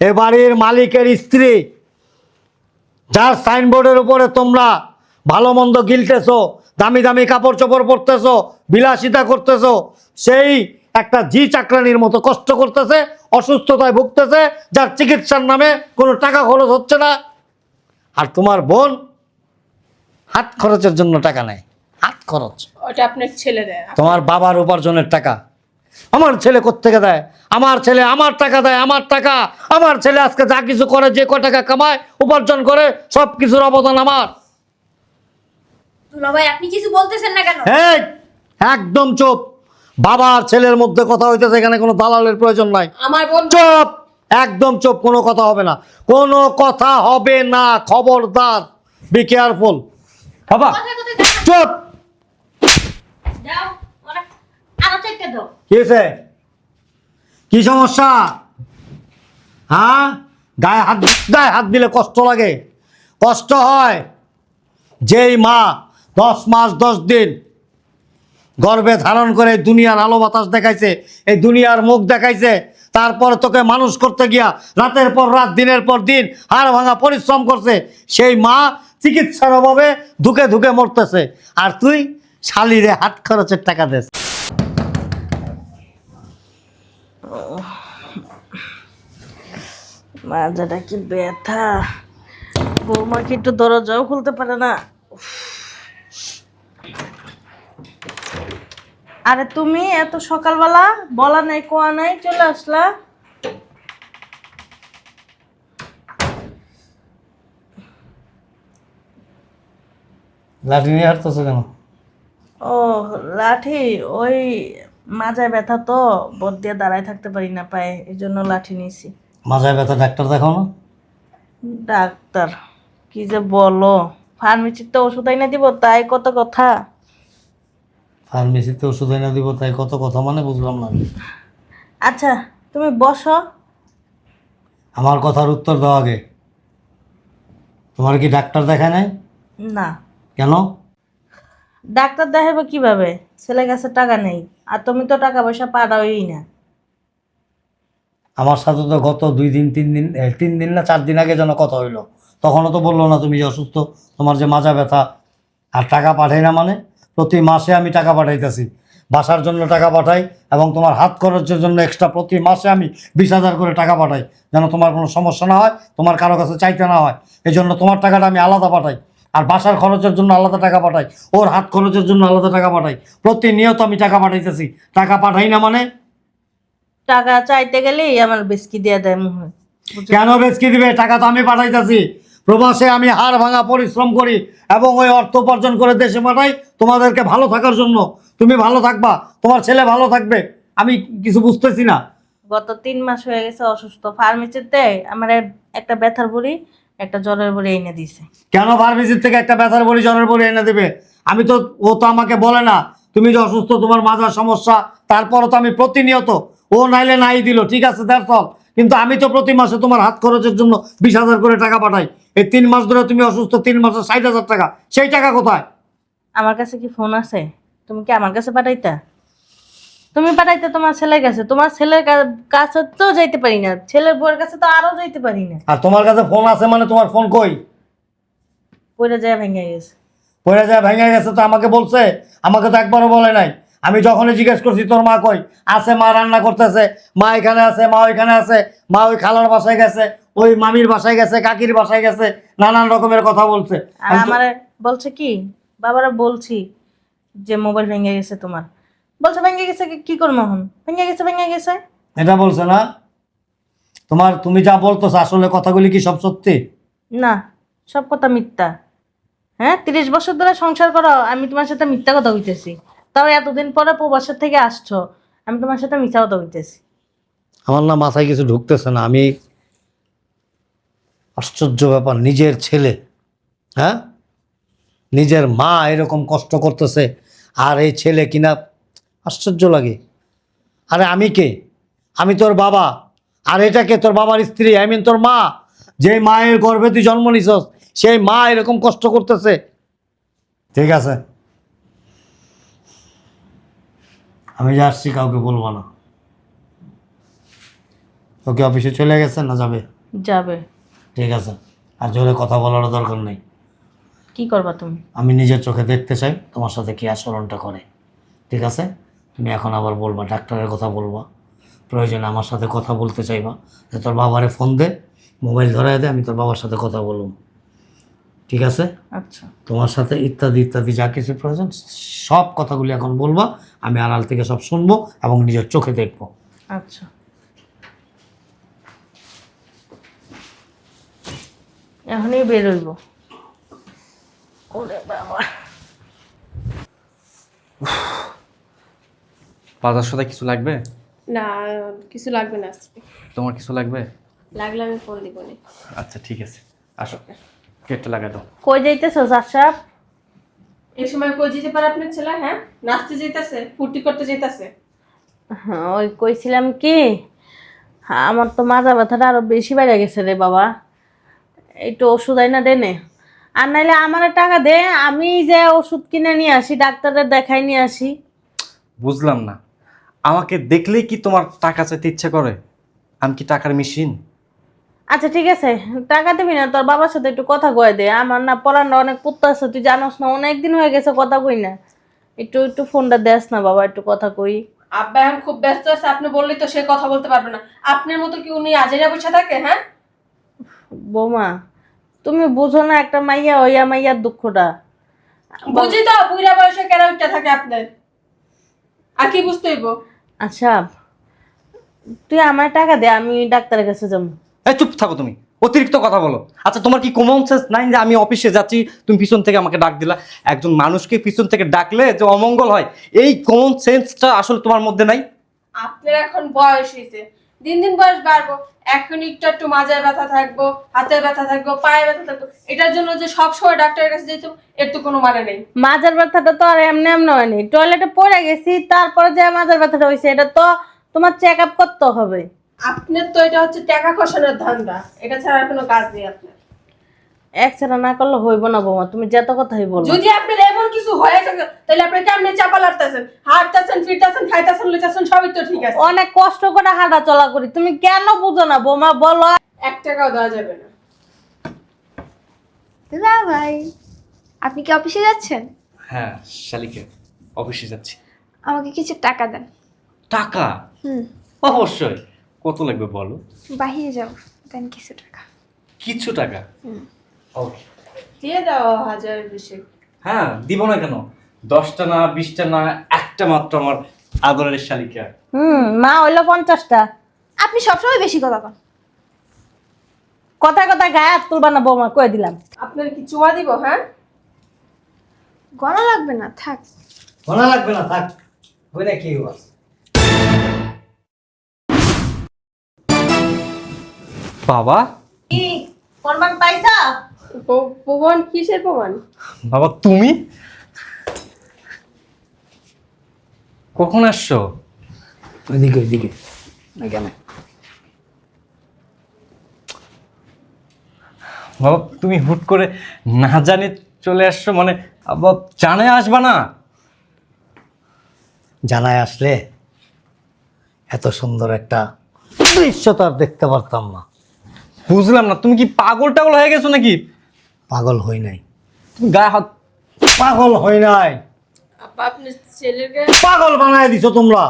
এ বাড়ির মালিকের স্ত্রী যার সাইনবোর্ডের উপরে তোমরা ভালো মন্দ গিলতেছো দামি দামি কাপড় চোপড় পরতেছো বিলাসিতা করতেছো সেই একটা জি চাকরানির মতো কষ্ট করতেছে অসুস্থতায় ভুগতেছে যার চিকিৎসার নামে কোনো টাকা খরচ হচ্ছে না। আর তোমার বোন হাত খরচের জন্য টাকা নেয়। হাত খরচ। ওটা আপনার ছেলে দেয় তোমার বাবার উপার্জনের টাকা। আমার ছেলে কোত্থেকে দেয়? আমার ছেলে আমার টাকা দেয় আমার টাকা। আমার ছেলে আজকে যা কিছু করে যে ক টাকা কামায় উপার্জন করে সব কিছুর অবদান আমার। দুলা আপনি কিছু বলতেছেন না কেন? এই একদম চুপ। বাবার ছেলের মধ্যে কথা হইতেছে এখানে কোনো দালালের প্রয়োজন নাই। আমার বোন চুপ! একদম চুপ কোনো কথা হবে না। কোনো কথা হবে না খবরদার। বি কেয়ারফুল বাবা চুপ যাও ওরা চারটে দাও। কি হয়েছে? কি সমস্যা? হ্যাঁ? গায়ে হাত গায়ে হাত দিলে কষ্ট লাগে। কষ্ট হয়। যেই মা দশ মাস, দশ দিন গর্ভে ধারণ করে দুনিয়ার আলো বাতাস দেখাইছে, এই দুনিয়ার মুখ দেখাইছে, তারপর তোকে মানুষ করতে গিয়া রাতের পর রাত, দিনের পর দিন হাড় ভাঙা পরিশ্রম করছে, সেই মা চিকিৎসার অভাবে ধুকে ধুকে মরতেছে। আর তুই শালিরে হাত খরচের টাকা দেস। মাজাটা কি ব্যথা। বৌমা কি একটু দরজাও খুলতে পারে না। আরে তুমি এত সকালবেলা বলা নাই কোয়া নাই চলে আসলা। লাঠি নিয়ে হাঁটতেছো কেন? ও লাঠি ওই মাজায় ব্যথা তো বোধ দিয়ে দাঁড়ায় থাকতে পারি না পায়ে এই জন্য লাঠি নিয়েছি। মাথায় ব্যথা ডাক্তার দেখাও না? ডাক্তার কি যে বলো? ফার্মেসির ফার্মেসিতে ওষুধ আইনা দিব তাই কত কথা। ফার্মেসিতে ওষুধ এনে দিব তাই কত কথা মানে বুঝলাম না আমি। আচ্ছা তুমি বসো। আমার কথার উত্তর দাও আগে। তোমার কি ডাক্তার দেখায় নাই? না। কেন? ডাক্তার দেখাবো কীভাবে? ছেলে কাছে টাকা নেই আর তুমি তো টাকা পয়সা পাঠাওই না। আমার সাথে তো গত দুই দিন, তিন দিন তিন দিন না, চার দিন আগে যেন কথা হইল। তখনও তো বলল না তুমি যে অসুস্থ, তোমার যে মাজা ব্যথা। আর টাকা পাঠাই না মানে? প্রতি মাসে আমি টাকা পাঠাইতেছি। বাসার জন্য টাকা পাঠাই এবং তোমার হাত খরচের জন্য এক্সট্রা প্রতি মাসে আমি বিশ হাজার করে টাকা পাঠাই। যেন তোমার কোনো সমস্যা না হয়, তোমার কারও কাছে চাইতে না হয়। এই জন্য তোমার টাকাটা আমি আলাদা পাঠাই। আর বাসার খরচের জন্য আলাদা টাকা পাঠাই। ওর হাত খরচের জন্য আলাদা টাকা পাঠাই। প্রতিনিয়ত আমি টাকা পাঠাইতেছি। টাকা পাঠাই না মানে? টাকা চাইতে গেলেই আমার বেসকি দিয়ে দেয় বুঝছ? কেন বেচকি দিবে? টাকা তো আমি পাঠাইতেছি। প্রবাসে আমি হাড় ভাঙা পরিশ্রম করি এবং ওই অর্থ উপার্জন করে দেশে পাঠাই তোমাদেরকে ভালো থাকার জন্য। তুমি ভালো থাকবা তোমার ছেলে ভালো থাকবে। আমি কিছু বুঝতেছি না। গত তিন মাস হয়ে গেছে অসুস্থ। ফার্মেসিতে আমার একটা ব্যথার বড়ি একটা জ্বরের বড়ি এনে দিছে। কেন ফার্মেসির থেকে একটা ব্যথার বড়ি জ্বরের বড়ি এনে দেবে? আমি তো ও তো আমাকে বলে না। তুমি যে অসুস্থ তোমার মাজার সমস্যা তারপরও তো আমি প্রতিনিয়ত ও নাইলে নাই দিল ঠিক আছে তার সব কিন্তু আমি তো প্রতি মাসে তোমার হাত খরচের জন্য বিশ হাজার করে টাকা পাঠাই। এই তিন মাস ধরে তুমি অসুস্থ তিন মাসে ষাট হাজার টাকা। সেই টাকা কোথায়? আমার কাছে কি ফোন আছে? তুমি কি আমার কাছে পাঠাইতা? তুমি পাঠাইতে তোমার ছেলের কাছে। তোমার ছেলের কাছে তো যাইতে পারি না। ছেলের বউয়ের কাছে তো আরও যাইতে পারি না। আর তোমার কাছে ফোন আছে মানে তোমার ফোন কই? পড়ে যায় ভেঙে গেছে। পড়ে যায় ভেঙে গেছে তো আমাকে বলছে। আমাকে তো একবারও বলে নাই। আমি যখনই জিজ্ঞেস করছি তোর মা কই? আছে মা রান্না করতেছে। মা এখানে আছে মা ওইখানে আছে। মা ওই খালার বাসায় গেছে ওই মামির বাসায় গেছে কাকির বাসায় গেছে নানান রকমের কথা বলছে। আর আমার বলছে কি? বাবারা বলছি যে মোবাইল ভেঙে গেছে তোমার। বলছে ভেঙে গেছে কি- করব এখন? ভেঙে গেছে ভেঙে গেছে। এটা বলছে না? তোমার তুমি যা বলতেছো আসলে কথাগুলি কি সব সত্যি? না সব কথা মিথ্যা। হ্যাঁ তিরিশ বছর ধরে সংসার করো আমি তোমার সাথে মিথ্যা কথা হইতেছি তাও এতদিন পরে প্রবাসের থেকে আসছো, আমি তোমার সাথে মিথ্যা কথা হইতেছি। আমার না মাথায় কিছু ঢুকতেছে না, আমি আশ্চর্য ব্যাপার, নিজের ছেলে হ্যাঁ? নিজের মা এরকম কষ্ট করতেছে, আর এই ছেলে কিনা আশ্চর্য লাগে। আরে আমি কে? আমি তোর বাবা। আর এটা কে? তোর বাবার স্ত্রী আই মিন তোর মা। যে মায়ের গর্ভে তুই জন্ম নিছস, সেই মা এরকম কষ্ট করতেছে। ঠিক আছে। আমি যাচ্ছি কাউকে বলব না। ওকে অফিসে চলে গেছে না যাবে? যাবে। ঠিক আছে। আর জোরে কথা বলারও দরকার নেই। কি করবা তুমি? আমি নিজের চোখে দেখতে চাই তোমার সাথে কি আচরণটা করে। ঠিক আছে? তুমি এখন আবার বলবা ডাক্তারের কথা বলবা। প্রয়োজনে আমার সাথে কথা বলতে চাইবা। যে তোর বাবারে ফোন দে মোবাইল ধরাই দে আমি তোর বাবার সাথে কথা বলুম ঠিক আছে? আচ্ছা। তোমার সাথে ইত্যাদি ইত্যাদি যা কিছু প্রয়োজন সব কথাগুলি এখন বলবা আমি আড়াল থেকে সব শুনব এবং নিজের চোখে দেখব। আচ্ছা। এখনই বেরোইব ওরে বাবা। বাজার সদায় কিছু লাগবে? না কিছু লাগবে না তোমার কিছু লাগবে? লাগলে আমি ফোন দিব আচ্ছা ঠিক আছে। আসো। গেটটা লাগা দাও। কই যাইতেছো সাপ এই সময় কই যেতে পারে আপনার ছেলে হ্যাঁ? নাচতে যেতেছে ফুর্তি করতে যেতেছে হ্যাঁ, ওই কইছিলাম কি হ্যাঁ, আমার তো মাজা ব্যথাটা আরও বেশি বেড়ে গেছে রে বাবা। একটু ওষুধ আইনা দে নে। আর নাইলে আমার টাকা দে আমি যে ওষুধ কিনে নিয়ে আসি ডাক্তারের দেখাই নিয়ে আসি। বুঝলাম না। আমাকে দেখলেই কি তোমার টাকা চাইতে ইচ্ছে করে? আমি কি টাকার মেশিন আচ্ছা ঠিক আছে। টাকা দিবি না তোর বাবার সাথে একটু কথা কয়ে দে। আমার না পড়ানো অনেক পুত্র আছে তুই জানোস না অনেক দিন হয়ে গেছে কথা কই না। একটু একটু ফোনটা দেস না বাবা একটু কথা কই। আব্বা এখন খুব ব্যস্ত আছে আপনি বললেই তো সে কথা বলতে পারবে না। আপনার মতো কি উনি আজেরা বসে থাকে হ্যাঁ? বৌমা তুমি বুঝো না একটা মাইয়া ওইয়া মাইয়ার দুঃখটা। বুঝি তো বুড়া বয়সে কেন উঠতে থাকে আপনার? আর কি বুঝতে হইব? আচ্ছা তুই আমার টাকা দে আমি ডাক্তারের কাছে যাব। এই চুপ থাকো তুমি। অতিরিক্ত কথা বলো। আচ্ছা তোমার কি কমন সেন্স নাই যে আমি অফিসে যাচ্ছি তুমি পিছন থেকে আমাকে ডাক দিলা? একজন মানুষকে পিছন থেকে ডাকলে যে অমঙ্গল হয় এই কমন সেন্সটা আসলে তোমার মধ্যে নাই? আপনার এখন বয়স হয়েছে দিন দিন বয়স বাড়বো। এখন একটু একটু মাজায় ব্যথা থাকব হাতে ব্যথা থাকব পায়ে ব্যথা থাকব। এটার জন্য যে সব সময় ডাক্তারের কাছে যেত এর তো কোনো মানে নেই। মাজার ব্যথাটা তো আর এমনি এমনি হয়নি। টয়লেটে পড়ে গেছি তারপরে যে মাজার ব্যথাটা হয়েছে এটা তো তোমার চেক আপ করতে হবে। আপনার তো এটা হচ্ছে টাকা খসানোর ধান্দা। এটা ছাড়া আর কোনো কাজ নেই আপনার। এক ছাড়া না করলে হইব না বৌমা তুমি যত কথাই বলো। যদি আপনার এমন কিছু হয়ে থাকে তাহলে আপনি কেমনে চাপা লাগতেছেন হাঁটতেছেন ফিরতেছেন খাইতেছেন লইতেছেন সবই তো ঠিক আছে। অনেক কষ্ট করে হাঁটা চলা করি তুমি কেন বুঝো না বৌমা বলো। এক টাকাও দেওয়া যাবে না। দাদা ভাই আপনি কি অফিসে যাচ্ছেন? হ্যাঁ শালিকে অফিসে যাচ্ছি। আমাকে কিছু টাকা দেন। টাকা? হুম। অবশ্যই। কত লাগবে বলো? বাহিরে যাও দেন কিছু টাকা। কিছু টাকা? ওকে দিয়ে দাও হাজার বেশি হ্যাঁ দিব না কেন? দশটা না বিশটা না একটা মাত্র আমার আদরের শালিকা। হুম মা হইল পঞ্চাশটা। আপনি সবসময় বেশি কথা কন কথা কথা গায়ে হাত তুলবা না বৌমা কয়ে দিলাম। আপনার কি চুমা দিব হ্যাঁ? গলা লাগবে না থাক। মনে লাগবে না থাক। ওই না কি হওয়া বাবা? কি? প্রমাণ পাইছা? প্রমাণ? কিসের প্রমাণ? বাবা তুমি? কখন আসছো? ওইদিকে ওইদিকে। এখানে। বাবা তুমি হুট করে না জানি চলে আসছো মানে বাবা জানে আসবা না? জানায় আসলে এত সুন্দর একটা দৃশ্য তো আর দেখতে পারতাম না। বুঝলাম না তুমি কি পাগল টাগল হয়ে গেছো নাকি? পাগল হই নাই। তুমি গায়ে হাত পাগল হই নাই। আপা আপনার ছেলেকে পাগল বানায় দিছো তোমরা।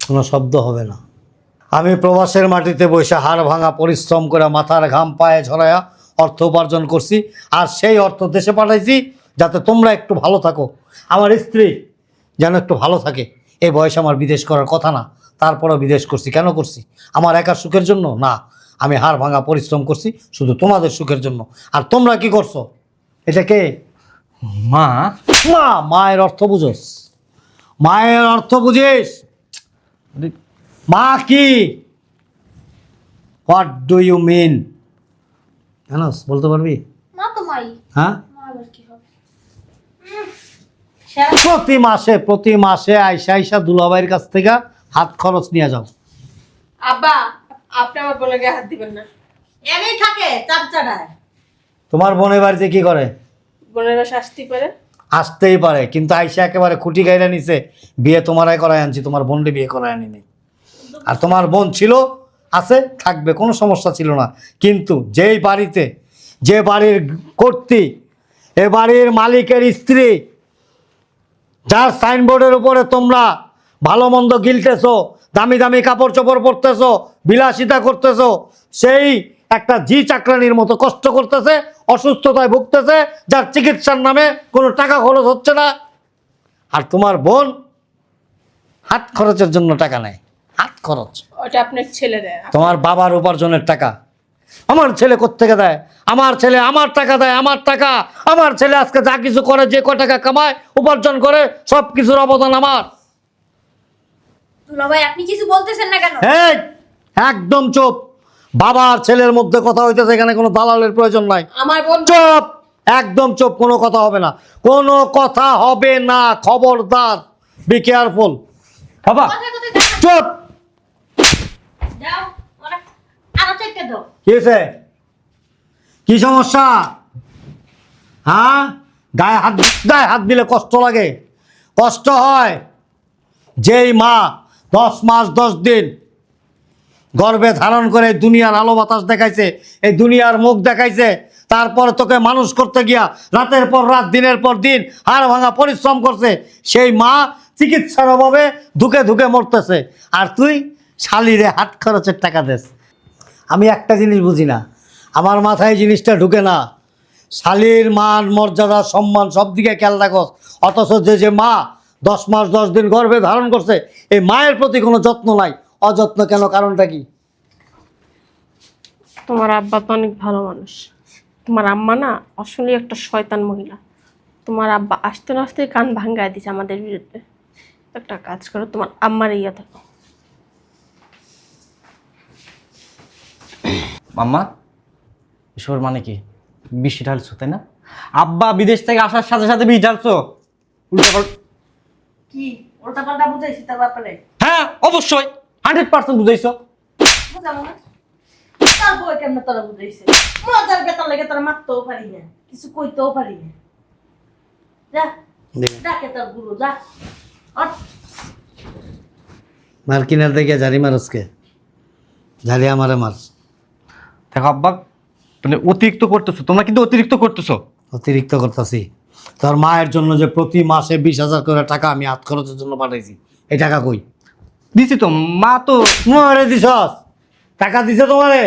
কোনো শব্দ হবে না। আমি প্রবাসের মাটিতে বসে হাড় ভাঙা পরিশ্রম করে মাথার ঘাম পায়ে ঝরায়া অর্থ উপার্জন করছি আর সেই অর্থ দেশে পাঠাইছি যাতে তোমরা একটু ভালো থাকো। আমার স্ত্রী যেন একটু ভালো থাকে। এই বয়সে আমার বিদেশ করার কথা না। তারপরেও বিদেশ করছি। কেন করছি? আমার একার সুখের জন্য? না। আমি হাড় ভাঙা পরিশ্রম করছি শুধু তোমাদের সুখের জন্য। আর তোমরা কি করছ? এটা কে? মা। মা মায়ের অর্থ বুঝোস। মায়ের অর্থ বুঝিস? মা কি? হোয়াট ডু ইউ মিন জানোস বলতে পারবি? মা তো মাই। হ্যাঁ? মা আবার কি হবে? প্রতি মাসে প্রতি মাসে আইসা আইসা দুলাভাইয়ের কাছ থেকে হাত খরচ নিয়ে যাও। আব্বা আপনি আমার বলে গায়ে হাত দিবেন না। এনেই থাকে চাপ চাড়ায় তোমার বোনের বাড়িতে কি করে? বোনেরা শাস্তি করে আসতেই পারে কিন্তু আইসা একেবারে খুঁটি গাইরা নিছে বিয়ে তোমারাই করায় আনছি তোমার বোনকে বিয়ে করাই আনিনি আর তোমার বোন ছিল আছে থাকবে কোনো সমস্যা ছিল না। কিন্তু যেই বাড়িতে যে বাড়ির কর্তী এ বাড়ির মালিকের স্ত্রী যার সাইনবোর্ডের উপরে তোমরা ভালো মন্দ গিলতেছো দামি দামি কাপড় চোপড় পরতেছো বিলাসিতা করতেছো সেই একটা জি চাকরানির মতো কষ্ট করতেছে অসুস্থতায় ভুগতেছে যার চিকিৎসার নামে কোনো টাকা খরচ হচ্ছে না। আর তোমার বোন হাত খরচের জন্য টাকা নেয় হাত খরচ। ওটা আপনার ছেলে দেয়। তোমার বাবার উপার্জনের টাকা আমার ছেলে কোত্থেকে দেয়? আমার ছেলে আমার টাকা দেয় আমার টাকা। আমার ছেলে আজকে যা কিছু করে যে ক টাকা কামায় উপার্জন করে সব কিছুর অবদান আমার। দুলা ভাই আপনি কিছু বলতেছেন না কেন? এই একদম চুপ। বাবার ছেলের মধ্যে কথা হইতেছে এখানে কোনো দালালের প্রয়োজন নাই। আমার বোন চুপ একদম চুপ কোনো কথা হবে না। কোনো কথা হবে না খবরদার। বি কেয়ারফুল বাবা চুপ। যাও ওরা আরও চারটে দাও। কি হয়েছে? কি সমস্যা? হ্যাঁ? গায়ে হাত গায়ে হাত দিলে কষ্ট লাগে। কষ্ট হয়। যেই মা দশ মাস, দশ দিন গর্ভে ধারণ করে দুনিয়ার আলো বাতাস দেখাইছে, এই দুনিয়ার মুখ দেখাইছে, তারপর তোকে মানুষ করতে গিয়া রাতের পর রাত, দিনের পর দিন হাড় ভাঙা পরিশ্রম করছে, সেই মা চিকিৎসার অভাবে ধুকে ধুকে মরতেছে। আর তুই শালিরে হাত খরচের টাকা দেস। আমি একটা জিনিস বুঝি না, আমার মাথায় জিনিসটা ঢুকে না। শালির মান, মর্যাদা, সম্মান সব দিকে খেয়াল রাখস, অথচ যে যে মা দশ মাস দশ দিন গর্ভে ধারণ করছে এই মায়ের প্রতি কোনো যত্ন নাই। অযত্ন কেন? কারণটা কি? তোমার আব্বা তো অনেক ভালো মানুষ। তোমার আম্মা না আসলে একটা শয়তান মহিলা। তোমার আব্বা আসতে না আসতে কান ভাঙ্গায় দিছে আমাদের বিরুদ্ধে। একটা কাজ করো তোমার আম্মার ইয়া থাকো মাম্মা এসবের মানে কি? বৃষ্টি ঢালছো তাই না? আব্বা বিদেশ থেকে আসার সাথে সাথে বৃষ্টি ঢালছো। উল্টো পাল্টা কি? উল্টা পাল্টা বুঝাইছি তার ব্যাপারে? হ্যাঁ অবশ্যই। হান্ড্রেড পার্সেন্ট বুঝাইছো। বুঝাবো না? তারপরে কেমনে তোরা বুঝাইছে? মজার বেতন লেগে তোরা মারতেও পারি না। কিছু কইতেও পারি না। যা ডাকে তোর গুরু যা। অট। মার কিনার দেখে ঝাড়ি মারসকে ঝাড়ি আমারে মার। দেখো আব্বা মানে অতিরিক্ত করতেছো। তোমরা কিন্তু অতিরিক্ত করতেছো। অতিরিক্ত করতেছি। তোর মায়ের জন্য যে প্রতি মাসে বিশ হাজার করে টাকা আমি হাত খরচের জন্য পাঠাইছি। এই টাকা কই? দিছি তো মা তো তোমারে দিছস? টাকা দিছে তোমারে?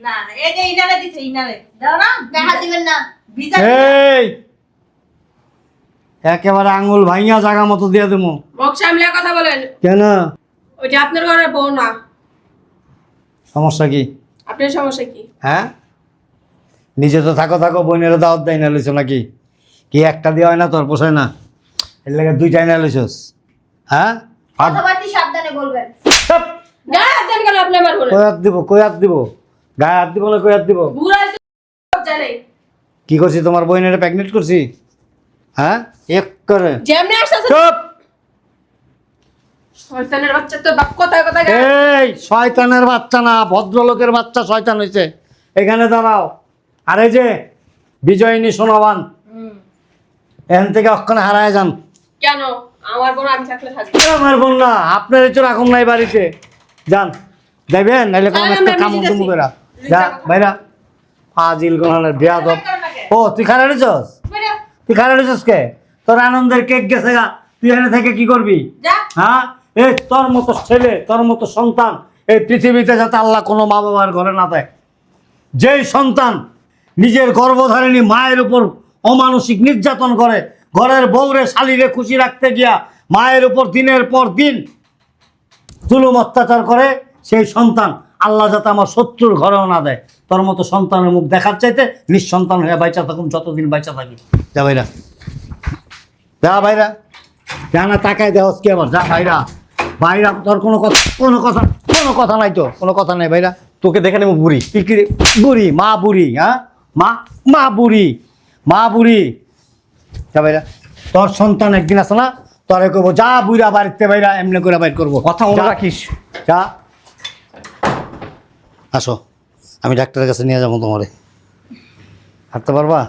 না না, এই যে ইনারে দিছে ইনারে। দাও না গায়ে হাত দিবেন না। ভিজা এই! একেবারে আঙ্গুল ভাইয়া জায়গা মতো দিয়ে দেবো। মুখ সামলে কথা বলেন। কেন? ওইটা আপনার ঘরের বউ না। সমস্যা কি? আপনার সমস্যা কি? হ্যাঁ? নিজে তো থাকো থাকো বইনের দাওয়াত দেয় না লইছো নাকি? কি একটা দিয়ে হয় না তোর পোষায় না? এর লাগে দুই না লইছস। হ্যাঁ? কথাবার্তি সাবধানে বলবেন। চাপ! গায়ে হাত দেন কেন আপনি আমার বলেন কই হাত দিব কই হাত দিব? গায়ে হাত দিব না কই হাত দিব? বুড়া জানে। কি করছি তোমার বইনের প্যাগনেট করছি? হ্যাঁ? এক করে। যেমনি চুপ! শয়তানের বাচ্চা তো বাপ কথায় গায়ে- এই শয়তানের বাচ্চা না ভদ্রলোকের বাচ্চা শয়তান হয়েছে এখানে দাঁড়াও। আর এই যে বিজয়িনী সোনাবান এখান থেকে অক্ষণে হারায় যান। কেন? আমার বোন আমি থাকলে থাকবে। আমার বোন না? আপনার তো রাখুন নাই বাড়িতে। যান। যাইবেন? নাইলে কোনো একটা কাম তুমি। করা যা বাইরা। ফাজিল গোনালের বিয়া দব। ও তুই খারাপ রেছস তুই খারাপ রেছস কে? তোর আনন্দের কেক গেছে গা। তুই এখানে থেকে কি করবি? হ্যাঁ? এই তোর মতো ছেলে তোর মতো সন্তান এই পৃথিবীতে যাতে আল্লাহ কোনো মা বাবার ঘরে না দেয় যেই সন্তান নিজের গর্ভধারিণী মায়ের উপর অমানসিক নির্যাতন করে ঘরের বউরে শালিরে খুশি রাখতে গিয়া মায়ের উপর দিনের পর দিন জুলুম অত্যাচার করে সেই সন্তান আল্লাহ যাতে আমার শত্রুর ঘরেও না দেয়। তোর মতো সন্তানের মুখ দেখার চাইতে নিঃসন্তান হয়ে বাইচা থাকুন যতদিন বাইচা থাকি। যা ভাইরা। যা ভাইরা। যা না তাকায় দেহস কি আবার যা ভাইরা। ভাইরা তোর কোনো কথা কোনো কথা কোনো কথা নাই তো কোনো কথা নাই ভাইরা। তোকে দেখে নেব বুড়ি। বুড়ি মা বুড়ি হ্যাঁ? মা মা বুড়ি। মা বুড়ি। যা ভাইরা তোর সন্তান একদিন আছে না তোরে করব যা বুড়া বাড়িতে বাইরা এমনি করে বাইর করব। কথা মনে রাখিস। যা। আসো আমি ডাক্তারের কাছে নিয়ে যাব তোমারে। হাঁটতে পারবা?